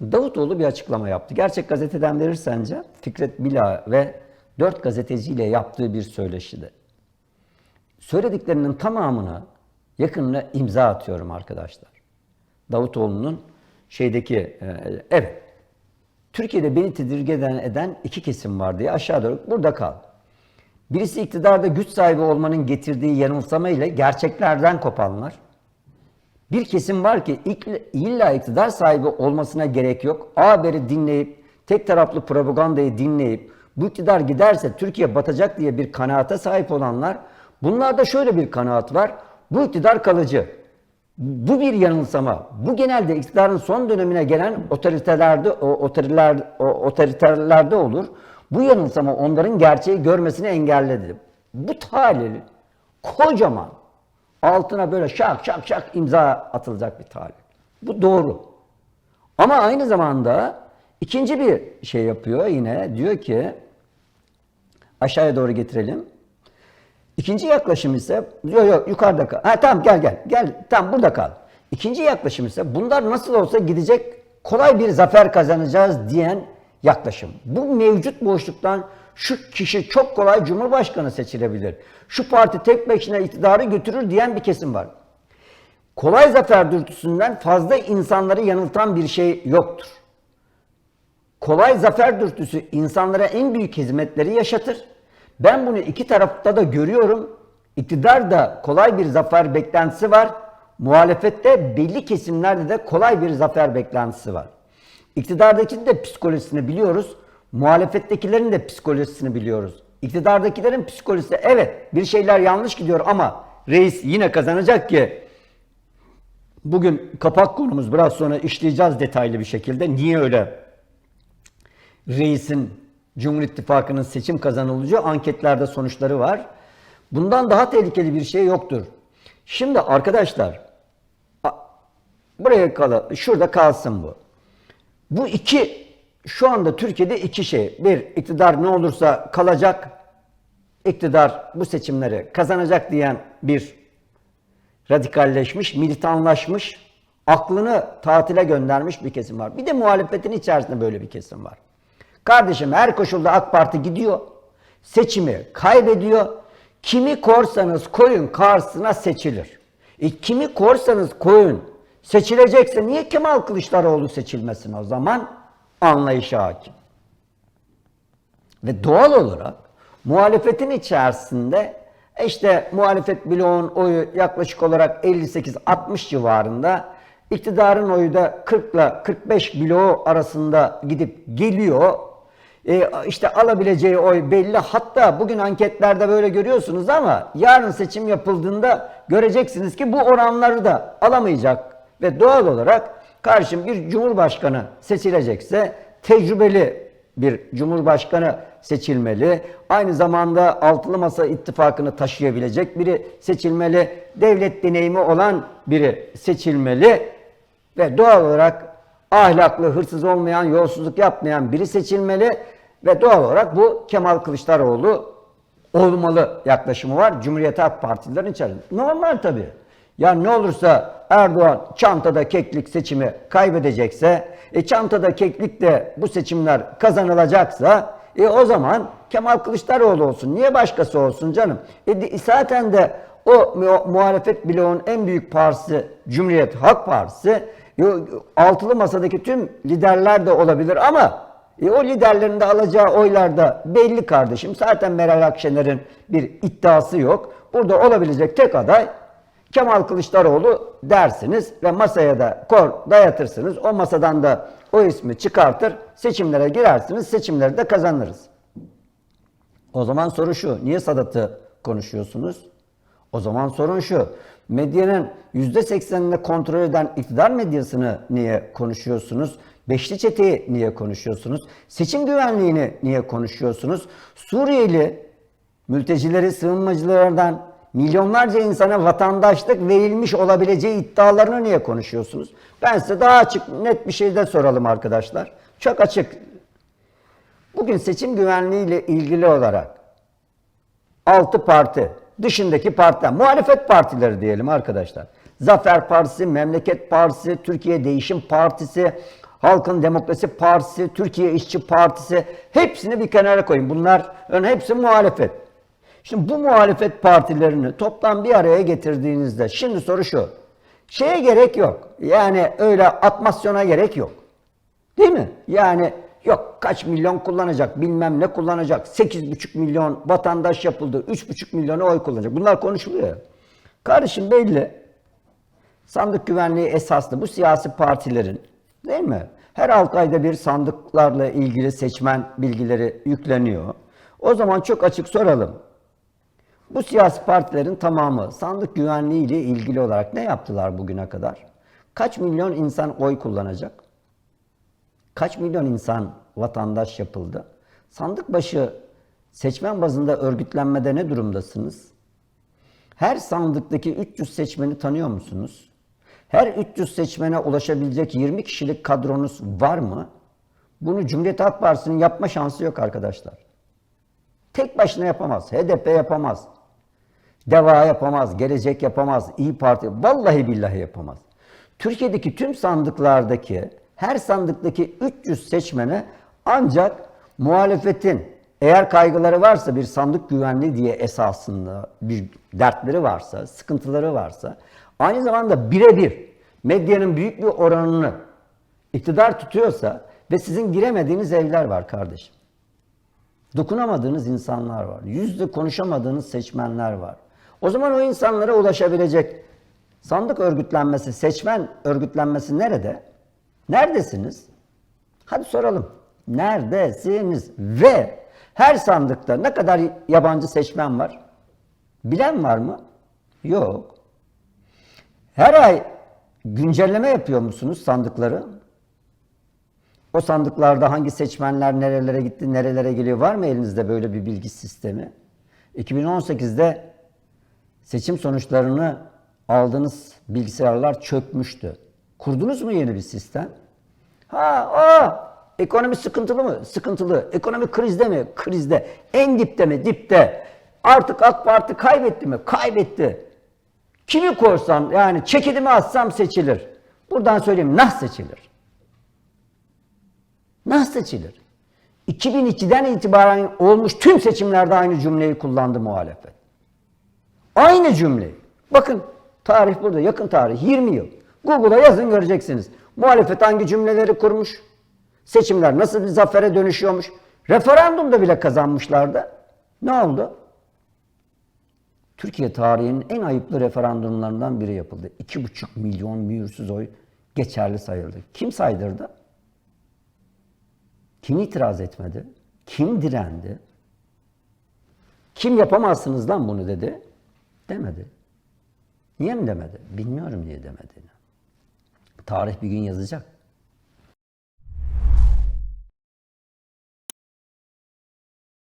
Davutoğlu bir açıklama yaptı. Gerçek gazeteden verir sence? Fikret Bila ve dört gazeteciyle yaptığı bir söyleşide. Söylediklerinin tamamına yakınına imza atıyorum arkadaşlar. Davutoğlu'nun şeydeki e, evet Türkiye'de beni tedirgin eden iki kesim var diye aşağı doğru burada kal. Birisi iktidarda güç sahibi olmanın getirdiği yanılsama ile gerçeklerden kopanlar. Bir kesim var ki illa iktidar sahibi olmasına gerek yok. A haberi dinleyip, tek taraflı propagandayı dinleyip, bu iktidar giderse Türkiye batacak diye bir kanaate sahip olanlar, bunlarda şöyle bir kanaat var. Bu iktidar kalıcı. Bu bir yanılsama. Bu genelde iktidarın son dönemine gelen otoritelerde, otoriter, otoriterlerde olur. Bu yanılsama onların gerçeği görmesini engelledi. Bu tahlil kocaman altına böyle şak şak şak imza atılacak bir tahlil. Bu doğru. Ama aynı zamanda ikinci bir şey yapıyor yine diyor ki aşağıya doğru getirelim. İkinci yaklaşım ise yok yok yukarıda kal. Ha tamam gel gel. Gel tamam burada kal. İkinci yaklaşım ise bunlar nasıl olsa gidecek kolay bir zafer kazanacağız diyen yaklaşım. Bu mevcut boşluktan şu kişi çok kolay cumhurbaşkanı seçilebilir. Şu parti tek başına iktidarı götürür diyen bir kesim var. Kolay zafer dürtüsünden fazla insanları yanıltan bir şey yoktur. Kolay zafer dürtüsü insanlara en büyük hizmetleri yaşatır. Ben bunu iki tarafta da görüyorum. İktidar da kolay bir zafer beklentisi var. Muhalefette belli kesimlerde de kolay bir zafer beklentisi var. İktidardaki de psikolojisini biliyoruz. Muhalefettekilerin de psikolojisini biliyoruz. İktidardakilerin psikolojisi evet bir şeyler yanlış gidiyor ama reis yine kazanacak ki bugün kapak konumuz biraz sonra işleyeceğiz detaylı bir şekilde. Niye öyle reisin Cumhur İttifakı'nın seçim kazanılacağı anketlerde sonuçları var. Bundan daha tehlikeli bir şey yoktur. Şimdi arkadaşlar buraya kal şurada kalsın bu. Bu iki şu anda Türkiye'de iki şey. Bir iktidar ne olursa kalacak. iktidar bu seçimleri kazanacak diyen bir radikalleşmiş, militanlaşmış, aklını tatile göndermiş bir kesim var. Bir de muhalefetin içerisinde böyle bir kesim var. Kardeşim her koşulda AK Parti gidiyor, seçimi kaybediyor. Kimi korsanız koyun karşısına seçilir. E, kimi korsanız koyun seçilecekse niye Kemal Kılıçdaroğlu seçilmesin o zaman? Anlayışa hakim. Ve doğal olarak muhalefetin içerisinde işte muhalefet bloğun oyu yaklaşık olarak 58-60 civarında, iktidarın oyu da 40 ile 45 bloğu arasında gidip geliyor. E, işte alabileceği oy belli. Hatta bugün anketlerde böyle görüyorsunuz ama yarın seçim yapıldığında göreceksiniz ki bu oranları da alamayacak. Ve doğal olarak karşım bir cumhurbaşkanı seçilecekse tecrübeli bir cumhurbaşkanı seçilmeli. Aynı zamanda altılı masa ittifakını taşıyabilecek biri seçilmeli. Devlet deneyimi olan biri seçilmeli ve doğal olarak ahlaklı, hırsız olmayan, yolsuzluk yapmayan biri seçilmeli ve doğal olarak bu Kemal Kılıçdaroğlu olmalı yaklaşımı var Cumhuriyet Halk Partililerin içerisinde. Normal tabii. Ya ne olursa Erdoğan çantada keklik seçimi kaybedecekse, e çantada keklik de bu seçimler kazanılacaksa, e o zaman Kemal Kılıçdaroğlu olsun. Niye başkası olsun canım? E zaten de o mu- muhalefet bloğun en büyük partisi Cumhuriyet Halk Partisi. E, altılı masadaki tüm liderler de olabilir ama e, o liderlerin de alacağı oylar da belli kardeşim. Zaten Meral Akşener'in bir iddiası yok. Burada olabilecek tek aday Kemal Kılıçdaroğlu dersiniz ve masaya da kor dayatırsınız. O masadan da o ismi çıkartır, seçimlere girersiniz, seçimleri de kazanırız. O zaman soru şu, niye Sadat'ı konuşuyorsunuz? O zaman sorun şu, medyanın %80'ini kontrol eden iktidar medyasını niye konuşuyorsunuz? Beşli çeteyi niye konuşuyorsunuz? Seçim güvenliğini niye konuşuyorsunuz? Suriyeli mültecileri, sığınmacılardan milyonlarca insana vatandaşlık verilmiş olabileceği iddialarını niye konuşuyorsunuz? Ben size daha açık, net bir şey de soralım arkadaşlar. Çok açık. Bugün seçim güvenliği ile ilgili olarak 6 parti dışındaki partiler, muhalefet partileri diyelim arkadaşlar. Zafer Partisi, Memleket Partisi, Türkiye Değişim Partisi, Halkın Demokrasi Partisi, Türkiye İşçi Partisi hepsini bir kenara koyun. Bunlar yani hepsi muhalefet. Şimdi bu muhalefet partilerini toplam bir araya getirdiğinizde şimdi soru şu. Şeye gerek yok. Yani öyle atmasyona gerek yok. Değil mi? Yani yok kaç milyon kullanacak, bilmem ne kullanacak. 8,5 milyon vatandaş yapıldı, 3,5 milyonu oy kullanacak. Bunlar konuşuluyor. Kardeşim belli. Sandık güvenliği esaslı bu siyasi partilerin değil mi? Her 6 ayda bir sandıklarla ilgili seçmen bilgileri yükleniyor. O zaman çok açık soralım. Bu siyasi partilerin tamamı sandık güvenliği ile ilgili olarak ne yaptılar bugüne kadar? Kaç milyon insan oy kullanacak? Kaç milyon insan vatandaş yapıldı? Sandık başı seçmen bazında örgütlenmede ne durumdasınız? Her sandıktaki 300 seçmeni tanıyor musunuz? Her 300 seçmene ulaşabilecek 20 kişilik kadronuz var mı? Bunu Cumhuriyet Halk Partisi'nin yapma şansı yok arkadaşlar. Tek başına yapamaz. HDP yapamaz. Deva yapamaz. Gelecek yapamaz. İyi Parti. Vallahi billahi yapamaz. Türkiye'deki tüm sandıklardaki her sandıktaki 300 seçmene ancak muhalefetin eğer kaygıları varsa bir sandık güvenliği diye esasında bir dertleri varsa, sıkıntıları varsa aynı zamanda birebir medyanın büyük bir oranını iktidar tutuyorsa ve sizin giremediğiniz evler var kardeşim. Dokunamadığınız insanlar var. Yüzde konuşamadığınız seçmenler var. O zaman o insanlara ulaşabilecek sandık örgütlenmesi, seçmen örgütlenmesi nerede? Neredesiniz? Hadi soralım. Neredesiniz? Ve her sandıkta ne kadar yabancı seçmen var? Bilen var mı? Yok. Her ay güncelleme yapıyor musunuz sandıkları? O sandıklarda hangi seçmenler nerelere gitti, nerelere geliyor var mı elinizde böyle bir bilgi sistemi? 2018'de seçim sonuçlarını aldığınız bilgisayarlar çökmüştü. Kurdunuz mu yeni bir sistem? Ha, o ekonomi sıkıntılı mı? Sıkıntılı. Ekonomi krizde mi? Krizde. En dipte mi? Dipte. Artık AK Parti kaybetti mi? Kaybetti. Kimi korsam yani çekidimi atsam seçilir. Buradan söyleyeyim nah seçilir. Nasıl seçilir? 2002'den itibaren olmuş tüm seçimlerde aynı cümleyi kullandı muhalefet. Aynı cümleyi. Bakın tarih burada yakın tarih 20 yıl. Google'a yazın göreceksiniz. Muhalefet hangi cümleleri kurmuş? Seçimler nasıl bir zafere dönüşüyormuş? Referandumda bile kazanmışlardı. Ne oldu? Türkiye tarihinin en ayıplı referandumlarından biri yapıldı. 2,5 milyon mühürsüz oy geçerli sayıldı. Kim saydırdı? Kim itiraz etmedi? Kim direndi? Kim yapamazsınız lan bunu dedi? Demedi. Niye mi demedi? Bilmiyorum niye demediğini. Tarih bir gün yazacak.